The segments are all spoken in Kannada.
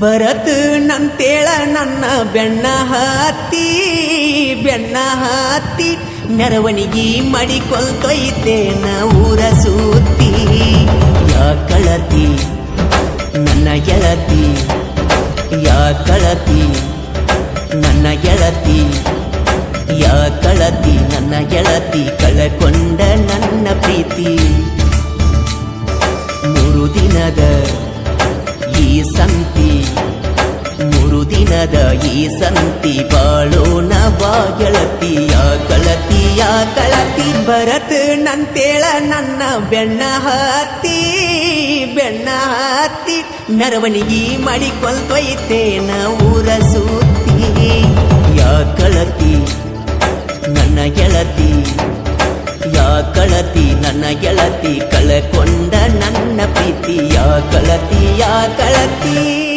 ಬರತ್ ನಂತೇಳ ನನ್ನ ಬೆಣ್ಣ ಹತ್ತಿ ಬೆಣ್ಣ ಹತ್ತಿ ಮೆರವಣಿಗೆ ಮಡಿಕೊಳ್ತೊಯ್ತೇನ ಊರ ಸೂತಿ ಯಾ ಕಳತಿ, ನನ್ನ ಗೆಳತಿ, ಯಾ ಕಳತಿ, ನನ್ನ ಗೆಳತಿ, ಯಾ ಕಳತಿ, ನನ್ನ ಗೆಳತಿ ಕಳಕೊಂಡ ನನ್ನ ಪ್ರೀತಿ. ಮೂರು ದಿನದ ಈ ಸಂತಿ, ಮೂರು ದಿನದ ಈ ಸಂತಿ ಬಾಳೋಣ ಬಾ ಗೆಳತಿಯ ಕಳತಿಯ ಕಳತಿ ಬರತ್ ನಂತೇಳ ನನ್ನ ಬೆಣ್ಣ ಹತ್ತಿ ಬೆಣ್ಣ ಹತ್ತಿ ಮೆರವಣಿಗೆ ಮಾಡಿಕೊಳ್ತೊಯ್ತೇನ ಊರ ಸೂತಿ ಯಾ ಕಳತಿ, ನನ್ನ ಗೆಳತಿ ಕಳತಿ ನನ್ನ ಗೆಳತಿ ಕಳಕೊಂಡ ನನ್ನ ಪ್ರೀತಿಯ ಕಳತಿಯ ಕಳತಿ.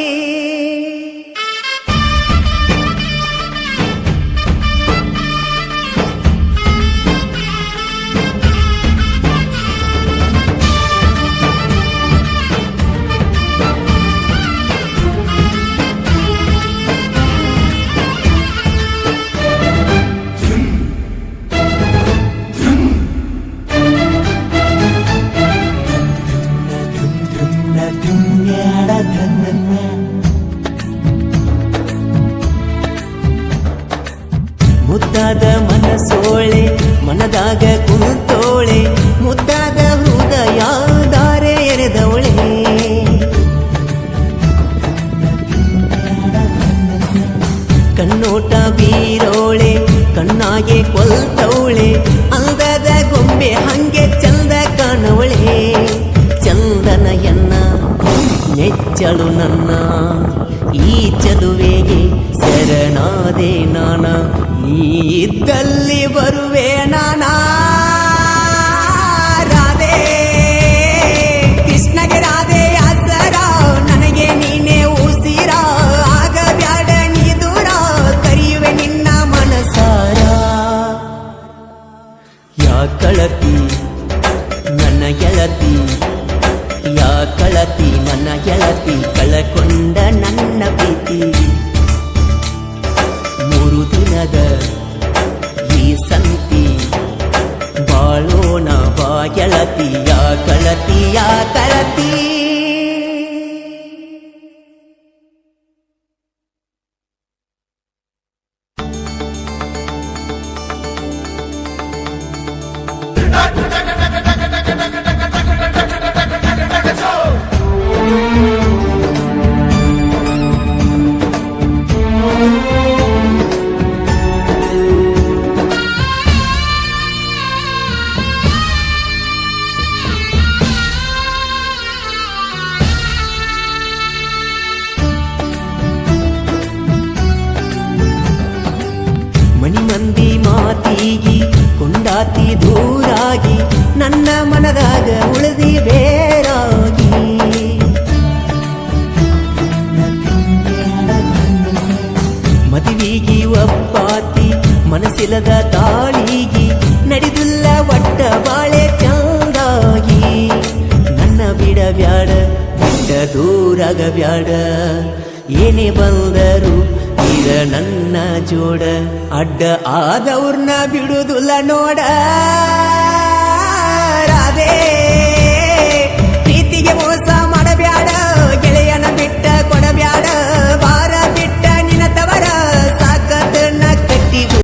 ಮುದ್ದಾದ ಮನಸೋಳೆ ಮನದಾಗ ಕುಂತೋಳೆ ಮುದ್ದಾದ ನನ್ನ. ಈ ಚದುವೆಗೆ ಶರಣಾದೆ ನಾನ. ನೀ ಇದ್ದಲ್ಲಿ ಬರುವೆ ನಾನ. ರಾಧೆ, ಕೃಷ್ಣಗೆ ರಾಧೆ ಆಸರ. ನನಗೆ ನೀನೇ ಉಸಿರ. ಆಗ ಬ್ಯಾಡ ನೀ ದೂರ. ಕರೆಯುವೆ ನಿನ್ನ ಮನಸಾರ. ಯಾ ಕಳತಿ ನನ್ನ ಗೆಳತಿ ಯಾ ಕಳತಿ ನನ್ನ ಗೆಳತಿ ಕಳಕೊಂಡ ನನ್ನ ಪ್ರೀತಿ. ಮೂರು ದಿನದ ಈ ಸಂತಿ, ಬಾಳೋಣ ಬಾ ಎಳತಿಯ ಯಾ ಕಳತಿ ಯಾ ಕಳತಿ ಮಣಿ ಮಂದಿ ಮಾತಿಗಿ ಕೊಂಡಾತಿ ದೂರಾಗಿ ನನ್ನ ಮನದಾಗ ಉಳಿದಿ ಕಿವಿಗಿ ಒಪ್ಪಾತಿ ಮನಸ್ಸಿಲ್ಲದ ತಾಳಿಗಿ ನಡೆದುಲ್ಲ ಒಟ್ಟ ಬಾಳೆ ಚಂದಾಗಿ. ನನ್ನ ಬಿಡ ಬ್ಯಾಡ ಬಿಟ್ಟ ದೂರಾಗ ಬ್ಯಾಡ. ಏನೇ ಬಂದರು ಈಗ ನನ್ನ ಜೋಡ, ಅಡ್ಡ ಆದವ್ರನ್ನ ಬಿಡುದುಲ್ಲ ನೋಡ. ರಾಧೆ, ಪ್ರೀತಿಗೆ ಮೋಸ